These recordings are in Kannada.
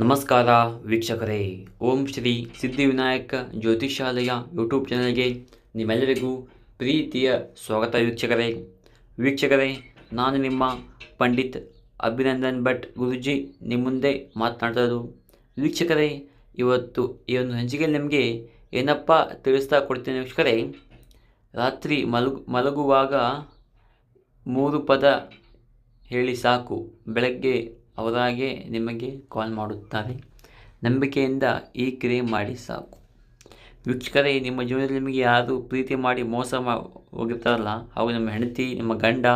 ನಮಸ್ಕಾರ ವೀಕ್ಷಕರೇ. ಓಂ ಶ್ರೀ ಸಿದ್ಧಿವಿನಾಯಕ ಜ್ಯೋತಿಷಾಲಯ ಯೂಟ್ಯೂಬ್ ಚಾನಲ್ಗೆ ನಿಮ್ಮೆಲ್ಲರಿಗೂ ಪ್ರೀತಿಯ ಸ್ವಾಗತ ವೀಕ್ಷಕರೇ. ವೀಕ್ಷಕರೇ, ನಾನು ನಿಮ್ಮ ಪಂಡಿತ್ ಅಭಿನಂದನ್ ಭಟ್ ಗುರುಜಿ ನಿಮ್ಮ ಮುಂದೆ ಮಾತನಾಡ್ತದ್ದು ವೀಕ್ಷಕರೇ, ಇವತ್ತು ಈ ಒಂದು ಹಂಚಿಕೆಯಲ್ಲಿ ನಿಮಗೆ ಏನಪ್ಪ ತಿಳಿಸ್ತಾ ಕೊಡ್ತೀನಿ ವೀಕ್ಷಕರೇ. ರಾತ್ರಿ ಮಲಗು, ಮಲಗುವಾಗ ಮೂರು ಪದ ಹೇಳಿ ಸಾಕು. ಬೆಳಗ್ಗೆ ಅವರಾಗೆ ನಿಮಗೆ ಕಾಲ್ ಮಾಡುತ್ತಾರೆ. ನಂಬಿಕೆಯಿಂದ ಈ ಕ್ರಿಯೆ ಮಾಡಿ ಸಾಕು. ವೀಕ್ಷಕರೇ, ನಿಮ್ಮ ಜೀವನದಲ್ಲಿ ನಿಮಗೆ ಯಾರು ಪ್ರೀತಿ ಮಾಡಿ ಮೋಸ ಮಾ ಹೋಗಿರ್ತಾರಲ್ಲ, ಹಾಗೂ ನಿಮ್ಮ ಹೆಂಡತಿ, ನಿಮ್ಮ ಗಂಡ,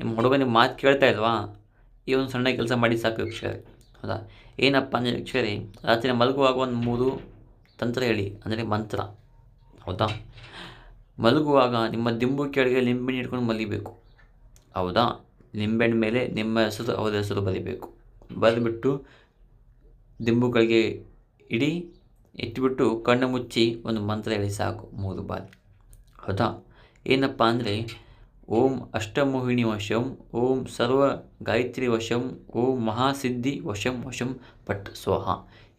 ನಿಮ್ಮ ಹುಡುಗ, ನಿಮ್ಮ ಮಾತು ಕೇಳ್ತಾ ಇಲ್ವಾ? ಈ ಒಂದು ಸಣ್ಣ ಕೆಲಸ ಮಾಡಿ ಸಾಕು ವೀಕ್ಷಕರೇ. ಹೌದಾ? ಏನಪ್ಪ ಅಂದರೆ ವೀಕ್ಷಕರೇ, ರಾತ್ರಿ ಮಲಗುವಾಗ ಒಂದು ಮೂರು ತಂತ್ರ ಹೇಳಿ, ಅಂದರೆ ಮಂತ್ರ. ಹೌದಾ? ಮಲಗುವಾಗ ನಿಮ್ಮ ದಿಂಬು ಕೆಳಗೆ ಲಿಂಬಿನ ಹಿಡ್ಕೊಂಡು ಮಲಗಬೇಕು. ಹೌದಾ? ನಿಂಬೆಹಣ್ಣು ಮೇಲೆ ನಿಮ್ಮ ಹೆಸರು, ಅವರ ಹೆಸರು ಬರೀಬೇಕು. ಬರೆದ್ಬಿಟ್ಟು ದಿಂಬುಗಳಿಗೆ ಇಡಿ ಇಟ್ಬಿಟ್ಟು ಕಣ್ಣು ಮುಚ್ಚಿ ಒಂದು ಮಂತ್ರ ಹೇಳಿ ಸಾಕು, ಮೂರು ಬಾರಿ. ಹೌದಾ? ಏನಪ್ಪ ಅಂದರೆ, ಓಂ ಅಷ್ಟಮೋಹಿಣಿ ವಶಂ, ಓಂ ಸರ್ವ ಗಾಯತ್ರಿ ವಶಂ, ಓಂ ಮಹಾಸಿದ್ಧಿ ವಶಂ ವಶಂ ಪಟ್ ಸ್ವಹ.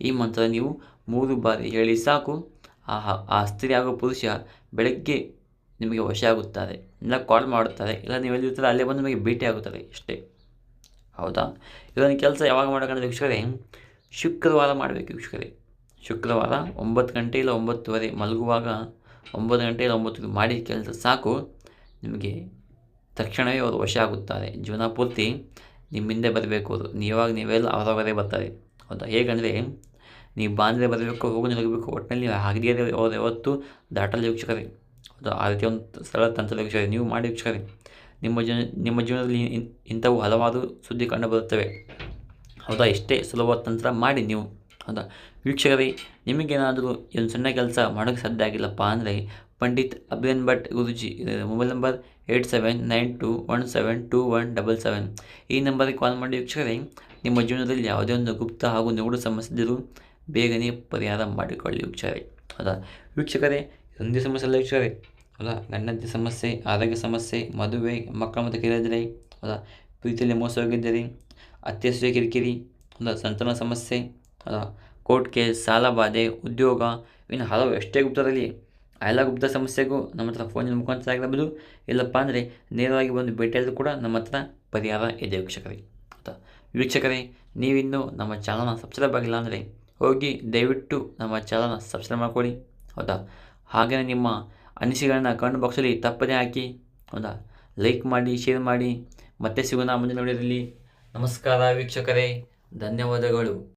ಈ ಮಂತ್ರ ನೀವು ಮೂರು ಬಾರಿ ಹೇಳಿ ಸಾಕು. ಆ ಆ ಸ್ತ್ರೀ ಹಾಗೂ ಪುರುಷ ಬೆಳಗ್ಗೆ ನಿಮಗೆ ವಶ ಆಗುತ್ತಾರೆ ಇಲ್ಲ ಕಾಲ್ ಮಾಡುತ್ತಾರೆ ಇಲ್ಲ ನೀವು ಎಲ್ಲಿರ್ತಾರೆ ಅಲ್ಲೇ ಬಂದು ನಿಮಗೆ ಭೇಟಿ ಆಗುತ್ತದೆ ಇಷ್ಟೇ ಹೌದಾ? ಇದೊಂದು ಕೆಲಸ ಯಾವಾಗ ಮಾಡಬೇಕಂದ್ರೆ ವೀಕ್ಷಕರೇ, ಶುಕ್ರವಾರ ಮಾಡಬೇಕು ವೀಕ್ಷಕರೇ. ಶುಕ್ರವಾರ ಒಂಬತ್ತು ಗಂಟೆ ಇಲ್ಲ ಒಂಬತ್ತುವರೆ ಮಲಗುವಾಗ ಒಂಬತ್ತು ಗಂಟೆ ಇಲ್ಲ ಒಂಬತ್ತು ಮಾಡಿ ಕೆಲಸ ಸಾಕು. ನಿಮಗೆ ತಕ್ಷಣವೇ ಅವರು ವಶ ಆಗುತ್ತಾರೆ. ಜೀವನ ಪೂರ್ತಿ ನಿಮ್ಮಿಂದೆ ಬರಬೇಕು ಅವರು. ನೀವಾಗ ನೀವೆಲ್ಲ ಅವರವರೇ ಬರ್ತಾರೆ ಹೌದಾ? ಹೇಗಂದರೆ ನೀವು ಬಾಂದ್ರೆ ಬರಬೇಕು, ಹೋಗಿ ನಿಲ್ಲಬೇಕು ಒಟ್ಟಿನಲ್ಲಿ ಹಾಗೆ ಅವರು ಯಾವತ್ತು ದಾಟಲು ವೀಕ್ಷಕರೇ. ಹೌದಾ ಆ ರೀತಿ ಒಂದು ಸ್ಥಳ ತಂತ್ರದ ವಿಚಾರ ನೀವು ಮಾಡಿ ವೀಕ್ಷಕರೇ, ನಿಮ್ಮ ಜೀವನ ನಿಮ್ಮ ಜೀವನದಲ್ಲಿ ಇಂಥವು ಹಲವಾರು ಸುದ್ದಿ ಕಂಡುಬರುತ್ತವೆ. ಹೌದಾ? ಎಷ್ಟೇ ಸುಲಭ ತಂತ್ರ ಮಾಡಿ ನೀವು. ಹೌದಾ? ವೀಕ್ಷಕರೇ, ನಿಮಗೇನಾದರೂ ಒಂದು ಸಣ್ಣ ಕೆಲಸ ಮಾಡೋಕ್ಕೆ ಸಾಧ್ಯ ಆಗಿಲ್ಲಪ್ಪ ಅಂದರೆ, Pandit Abhiyan Bhat Guruji mobile number eight seven nine two one seven two one double seven. ಈ ನಂಬರಿಗೆ ಕಾಲ್ ಮಾಡಿ ವೀಕ್ಷಕರೇ, ನಿಮ್ಮ ಜೀವನದಲ್ಲಿ ಯಾವುದೇ ಒಂದು ಗುಪ್ತ ಹಾಗೂ ನಿಗೂಢ ಸಮಸ್ಯೆ ಬೇಗನೆ ಪರಿಹಾರ ಮಾಡಿಕೊಳ್ಳಿ ವೀಕ್ಷಕರೇ. ಹೌದಾ? ವೀಕ್ಷಕರೇ ಒಂದೇ ಸಮಸ್ಯೆ ಅಲ್ಲ ವೀಕ್ಷಕರೇ ಹೌದಾ ಗಂಡಂತಿ ಸಮಸ್ಯೆ, ಆರೋಗ್ಯ ಸಮಸ್ಯೆ, ಮದುವೆ, ಮಕ್ಕಳ ಮತ್ತು ಕಿರಿಯದಿರಿ ಹೌದಾ ಪ್ರೀತಿಯಲ್ಲಿ ಮೋಸ ಹೋಗಿದ್ದೀರಿ ಅತ್ಯಾಸೆ ಕಿರಿಕಿರಿ ಹೌದಾ ಸಂತಾನ ಸಮಸ್ಯೆ ಹೌದಾ ಕೋರ್ಟ್ ಕೇಸ್ ಸಾಲ ಬಾಧೆ, ಉದ್ಯೋಗ, ಇನ್ನು ಹಲವು ಎಷ್ಟೇ ಗುಪ್ತದಲ್ಲಿ ಎಲ್ಲ ಗುಪ್ತ ಸಮಸ್ಯೆಗೂ ನಮ್ಮ ಹತ್ರ ಫೋನಿನ ಮುಖಾಂತರ ಆಗಿರಬಹುದು ಇಲ್ಲಪ್ಪ ಅಂದರೆ ನೇರವಾಗಿ ಬಂದು ಭೇಟಿಯಾದರೂ ಕೂಡ ನಮ್ಮ ಹತ್ರ ಪರಿಹಾರ ಇದೆ ವೀಕ್ಷಕರೇ. ಅಥವಾ ವೀಕ್ಷಕರೇ, ನೀವಿನ್ನೂ ನಮ್ಮ ಚಾಲನ ಸಬ್ಸ್ಕ್ರೈಬ್ ಆಗಿಲ್ಲ ಅಂದರೆ ಹೋಗಿ ದಯವಿಟ್ಟು ನಮ್ಮ ಚಾಲನ ಸಬ್ಸ್ಕ್ರೈಬ್ ಮಾಡಿಕೊಡಿ ಹೌದಾ ಹಾಗೆಯೇ ನಿಮ್ಮ ಅನಿಸಿಕೆಗಳನ್ನ ಕಮೆಂಟ್ ಬಾಕ್ಸಲ್ಲಿ ತಪ್ಪದೇ ಹಾಕಿ ಹೌದಾ ಲೈಕ್ ಮಾಡಿ ಶೇರ್ ಮಾಡಿ. ಮತ್ತೆ ಸಿಗೋಣ ಮುಂದಿನ ವಿಡಿಯೋದಲ್ಲಿ ನಮಸ್ಕಾರ ವೀಕ್ಷಕರೇ. ಧನ್ಯವಾದಗಳು.